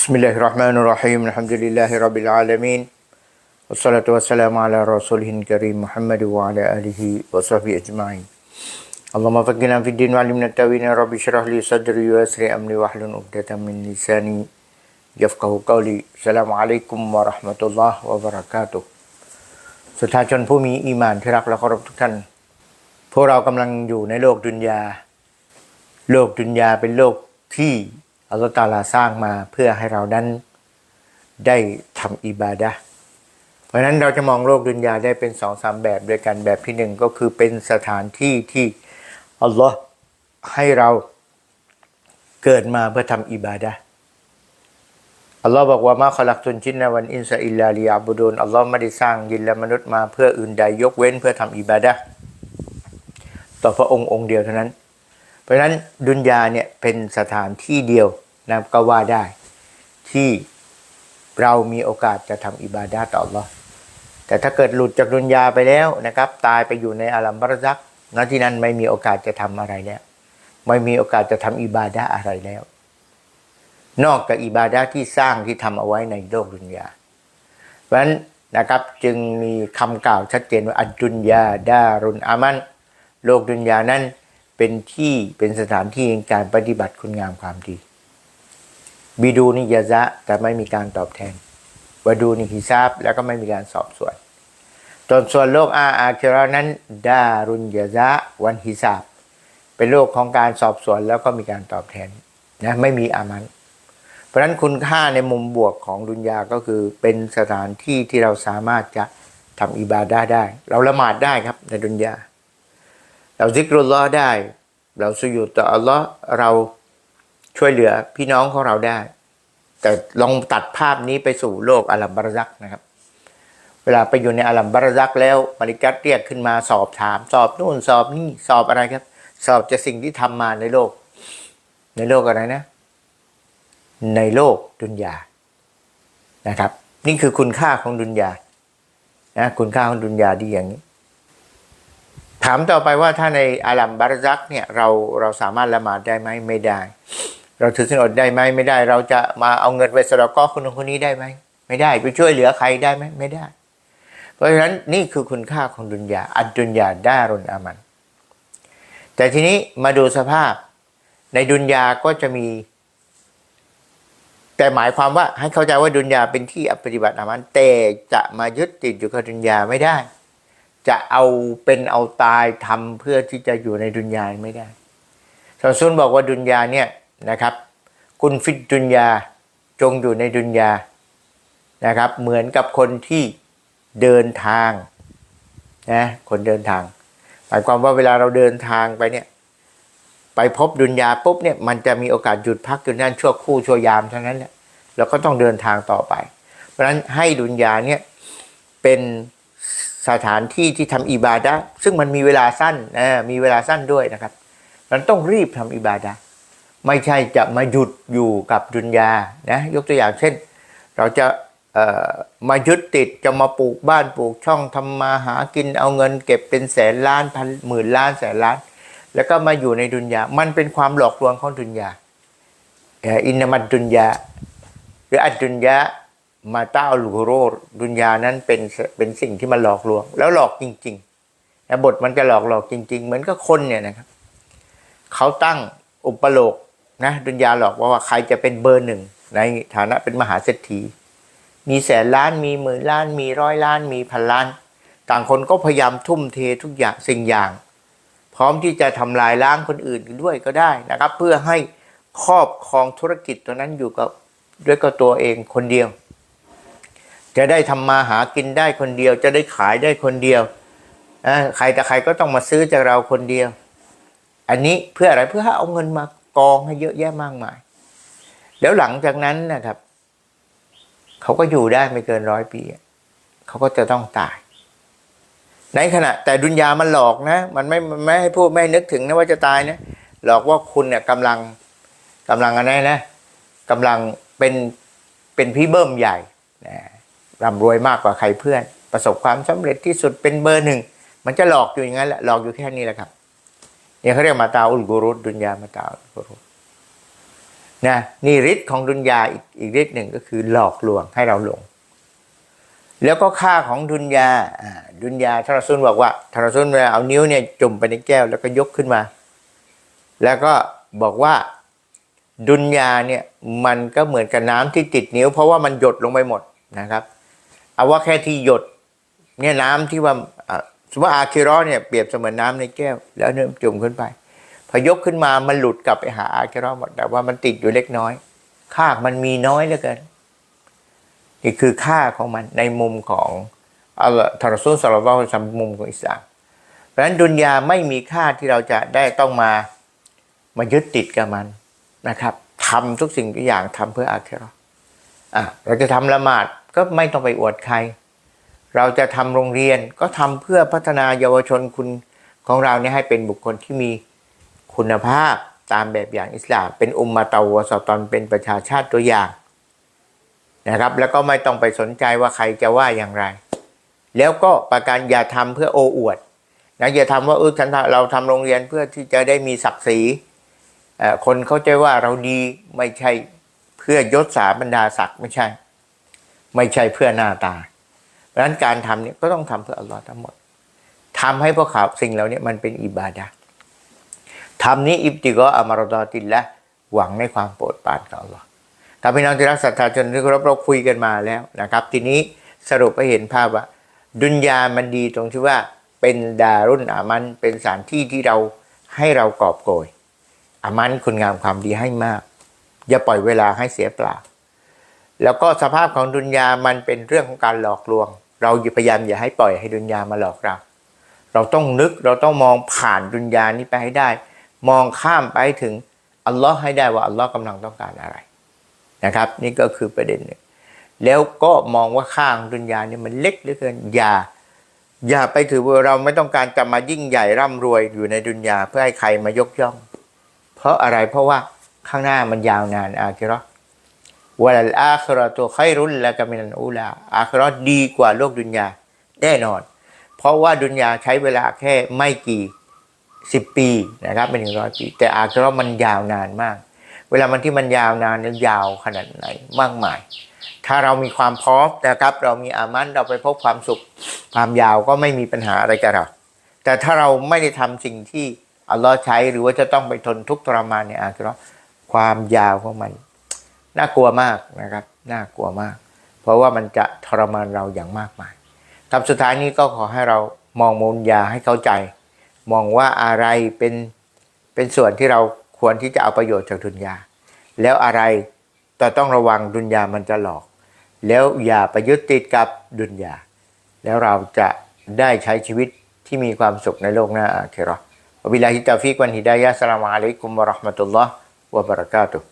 بسم الله الرحمن الرحيم الحمد لله رب العالمين والصلاة والسلام على رسوله الكريم محمد وعلى آله وصحبه أجمعين اللهم فقنا في الدين وعلمنا التوين رب اشرح لي صدري ويسر أمني وحل عقدة من لساني يفقه قولي السلام عليكم ورحمة الله وبركاته ستاشن فمي إيمان تراك لقرب تكن فوراو كملن يو نيلوك دنيا لوك دنيا بلوك تي อัลลอฮฺตาลาสร้างมาเพื่อให้เรานั้นได้ทำอิบาดะเพราะฉะนั้นเราจะมองโลกดุนยาได้เป็นสองสามแบบด้วยกันแบบที่หนึ่งก็คือเป็นสถานที่ที่อัลลอฮ์ให้เราเกิดมาเพื่อทำอิบาดะอัลลอฮ์บอกว่ามาขลักตุนจินนวันอินซาอิลลาลิยาบุดูนอัลลอฮ์ไม่ได้สร้างยินและมนุษย์มาเพื่ออื่นใดยกเว้นเพื่อทำอิบาดะต่อพระองค์องค์เดียวเท่านั้น เพราะฉะนั้นดุนยาเนี่ยเป็นสถานที่เดียว นะก็ว่าได้ ที่เรามีโอกาสจะทำอิบาดาต่อ Allah แต่ถ้าเกิดหลุดจากดุนยาไปแล้วนะครับ ตายไปอยู่ในอาลัมบารซักณที่นั้นไม่มีโอกาสจะทำอะไรแล้ว ไม่มีโอกาสจะทำอิบาดาอะไรแล้ว นอกจากอิบาดาที่สร้างที่ทำเอาไว้ในโลกดุนยา เพราะฉะนั้นนะครับจึงมีคำกล่าวชัดเจนว่าอัจุนยาดารุนอามัน โลกดุนยานั้นเป็นที่เป็นสถานที่ในการปฏิบัติคุณงามความดี บิดูนิยาซะแต่ไม่มีการตอบแทนวาดูนิฮิซาบแล้วก็ไม่มีการสอบสวนตนส่วนโลกอาอาคิรานั้นดารุนยาซะวันฮิซาบเป็นโลกของการสอบสวนแล้วก็มีการตอบแทนนะไม่มีอามันเพราะนั้นคุณค่าในมุมบวกของดุนยาก็คือเป็นสถานที่ที่เราสามารถจะทำอิบาดาได้ เราละหมาดได้ครับในดุนยา เราซิกรุลลอได้ เราสุยุต่ออัลลอฮ์เรา ช่วยเหลือพี่น้องของเราได้ แต่ลองตัดภาพนี้ไปสู่โลกอาลัมบารซักนะครับ เวลาไปอยู่ในอาลัมบารซักแล้วมาริกัตเรียกขึ้นมาสอบถาม สอบนู่นสอบนี่สอบอะไรครับ สอบจากสิ่งที่ทำมาในโลก ในโลกอะไรนะ ในโลกดุนยานะครับ นี่คือคุณค่าของดุนยานะคุณค่าของดุนยาดีอย่างนี้ถามต่อไปว่าถ้าในอาลัมบารซักเนี่ยเราเราสามารถละหมาดได้ไหมไม่ได้ เราถือสินอดได้ไหมไม่ได้ เราจะมาเอาเงินไปสระก้อคนคนนี้ได้ไหมไม่ได้ไปช่วยเหลือใครได้ไหมไม่ได้ เพราะฉะนั้นนี่คือคุณค่าของดุนยาอัดดุนยาได้รุนอามัน แต่ทีนี้มาดูสภาพในดุนยาก็จะมี แต่หมายความว่าให้เข้าใจว่าดุนยาเป็นที่ปฏิบัติอามันแต่จะมายึดติดอยู่กับดุนยาไม่ได้ จะเอาเป็นเอาตายทำเพื่อที่จะอยู่ในดุนยาไม่ได้ซอซุนบอกว่าดุนยาเนี่ย นะครับ คุณฟิดดุนยาจงอยู่ในดุนยานะครับ เหมือนกับคนที่เดินทางนะคนเดินทางหมายความว่าเวลาเราเดินทางไปเนี่ยไปพบดุนยาปุ๊บเนี่ยมันจะมีโอกาสหยุดพักอยู่นั่นชั่วครู่ชั่วยามเท่านั้นแหละเราก็ต้องเดินทางต่อไป เพราะฉะนั้นให้ดุนยาเนี่ยเป็นสถานที่ที่ทำอิบาดะซึ่งมันมีเวลาสั้นนะมีเวลาสั้นด้วยนะครับ มันต้องรีบทำอิบาดะ ไม่ใช่จะมาหยุดอยู่กับดุนยานะยกตัวอย่างเช่น เราจะมายึดติดจะมาปลูกบ้านปลูกช่องทำมาหากินเอาเงินเก็บเป็นแสนล้านพันหมื่นล้านแสนล้าน แล้วก็มาอยู่ในดุนยา มันเป็นความหลอกลวงของดุนยาอินนามัดดุนยาหรืออัดดุนยามาต้าลูโรดุนยานั้นเป็นเป็นสิ่งที่มันหลอกลวง แล้วหลอกจริงๆบทมันจะหลอกหลอกจริง ๆ เหมือนกับคนเนี่ยนะครับเขาตั้งอุปโลก นะดุนยาหลอกว่าใครจะเป็นเบอร์หนึ่งในฐานะเป็นมหาเศรษฐี มีแสนล้านมีหมื่นล้าน มีร้อยล้าน มีพันล้าน ต่างคนก็พยายามทุ่มเททุกอย่างสิ่งอย่าง พร้อมที่จะทำลายล้างคนอื่นด้วยก็ได้นะครับ เพื่อให้ครอบครองธุรกิจตัวนั้นอยู่กับด้วยกับตัวเองคนเดียว จะได้ทำมาหากินได้คนเดียว จะได้ขายได้คนเดียวใครแต่ใครก็ต้องมาซื้อจากเราคนเดียว อันนี้เพื่ออะไรเพื่อให้เอาเงินมา กองให้เยอะแยะมากมาย แล้วหลังจากนั้นนะครับ เขาก็อยู่ได้ไม่เกินร้อยปี เขาก็จะต้องตาย ในขณะ แต่ดุนยามันหลอกนะ มันไม่ไม่ให้พูดไม่ให้นึกถึงนะว่าจะตายนะหลอกว่าคุณเนี่ยกำลังกำลังอะไรนะกำลังเป็นเป็นพี่เบิ้มใหญ่นะร่ำรวยมากกว่าใครเพื่อน ประสบความสำเร็จที่สุดเป็นเบอร์หนึ่งมันจะหลอกอยู่อย่างนั้นแหละหลอกอยู่แค่นี้แหละครับ เนี่ยเขาเรียกมาตาอุลกุรุดุนยามาตาอุลกุรุนะนี่ฤทธิ์ของดุนยาอีกอีกฤทธิ์หนึ่งก็คือหลอกลวงให้เราหลง แล้วก็ค่าของดุนยาดุนยาทารซุนบอกว่าทารซุนเวลาเอานิ้วเนี่ยจุ่มไปในแก้วแล้วก็ยกขึ้นมา แล้วก็บอกว่าดุนยาเนี่ยมันก็เหมือนกับน้ำที่ติดนิ้ว เพราะว่ามันหยดลงไปหมดนะครับ เอาว่าแค่ที่หยดเนี่ยน้ำที่ว่า สมมติว่าอาคิรอเนี่ยเปรียบเสมือนน้ำในแก้ว แล้วเนี่ยจุ่มขึ้นไป พอยกขึ้นมามันหลุดกลับไปหาอาคิรอห์หมด แต่ว่ามันติดอยู่เล็กน้อย ค่ามันมีน้อยเหลือเกินนี่คือค่าของมันในมุมของอัลทารซุลสลลัลลอฮุอะลัยฮิวะซัลลัมมุมของอิสลามเพราะฉะนั้นดุนยาไม่มีค่าที่เราจะได้ต้องมามายึดติดกับมันนะครับทำทุกสิ่งทุกอย่างทำเพื่ออาคิราะห์อะเราจะทำละหมาดก็ไม่ต้องไปอวดใคร เราจะทำโรงเรียนก็ทำเพื่อพัฒนาเยาวชนคุณของเราเนี่ยให้เป็นบุคคลที่มีคุณภาพตามแบบอย่างอิสลาม เป็นอุมมาตาวสตอนเป็นประชาชาติตัวอย่างนะครับ แล้วก็ไม่ต้องไปสนใจว่าใครจะว่าอย่างไร แล้วก็ประการอย่าทำเพื่อโอ้อวดนะอย่าทำว่าเออฉันเราทำโรงเรียนเพื่อที่จะได้มีศักดิ์ศรีคนเข้าใจว่าเราดีไม่ใช่เพื่อยศสาบรรดาศักดิ์ไม่ใช่ ไม่ใช่เพื่อหน้าตา เพราะฉะนั้นการทำเนี่ยก็ต้องทำเพื่ออัลลอฮ์ทั้งหมดทำให้พวกเขาสิ่งเหล่านี้มันเป็นอิบาดะทำนี้อิบติกออัมารดอติลละหวังในความโปรดปรานของอัลลอฮ์ถ้าพี่น้องที่รักศรัทธาจนที่เคารพเราคุยกันมาแล้วนะครับ ทีนี้สรุปให้เห็นภาพว่า ดุนยามันดีตรงที่ว่าเป็นดารุ่นอามันเป็นสถานที่ที่เราให้เรากอบโกยอามันคุณงามความดีให้มาก อย่าปล่อยเวลาให้เสียเปล่า แล้วก็สภาพของดุนยามันเป็นเรื่องของการหลอกลวง เราพยายามอย่าให้ปล่อยให้ดุนยามาหลอกเรา เราต้องนึกเราต้องมองผ่านดุนยานี้ไปให้ได้ มองข้ามไปถึงอัลลอฮ์ให้ได้ว่าอัลลอฮ์กำลังต้องการอะไรนะครับ นี่ก็คือประเด็นหนึ่งแล้วก็มองว่าข้างดุนยาเนี่ยมันเล็กเหลือเกินอย่า อย่าไปถือว่าเราไม่ต้องการจะมายิ่งใหญ่ร่ำรวยอยู่ในดุนยาเพื่อให้ใครมายกย่อง เพราะอะไรเพราะว่าข้างหน้ามันยาวนานอาคิราะ วะลัลอาคราตัวไครุลละกามินันอูลาอาคราดีกว่าโลกดุนยาแน่นอน เพราะว่าดุนยาใช้เวลาแค่ไม่กี่สิบปีนะครับไม่ถึงร้อยปี แต่อาครามันยาวนานมาก เวลามันที่มันยาวนานเนี่ยยาวขนาดไหนมากมาย ถ้าเรามีความพร้อมนะครับ เรามีอามันเราไปพบความสุขความยาวก็ไม่มีปัญหาอะไรกับเราแต่ถ้าเราไม่ได้ทำสิ่งที่อัลลอฮ์ใช้หรือว่าจะต้องไปทนทุกข์ทรมานในอาคิราความยาวของมัน น่ากลัวมากนะครับ น่ากลัวมาก เพราะว่ามันจะทรมานเราอย่างมากมายคำสุดท้ายนี้ก็ขอให้เรามองมุนยาให้เข้าใจ มองว่าอะไรเป็นเป็นส่วนที่เราควรที่จะเอาประโยชน์จากดุนยา แล้วอะไรแต่ต้องระวังดุนยามันจะหลอก แล้วอย่าไปยึดติดกับดุนยา แล้วเราจะได้ใช้ชีวิตที่มีความสุขในโลกหน้าอาคิราะห์วะบิลลาฮิตาฟิกวันฮิดายะสลามอะลัยกุมวะราะห์มะตุลลอฮ์วะบะเราะกาตุฮ์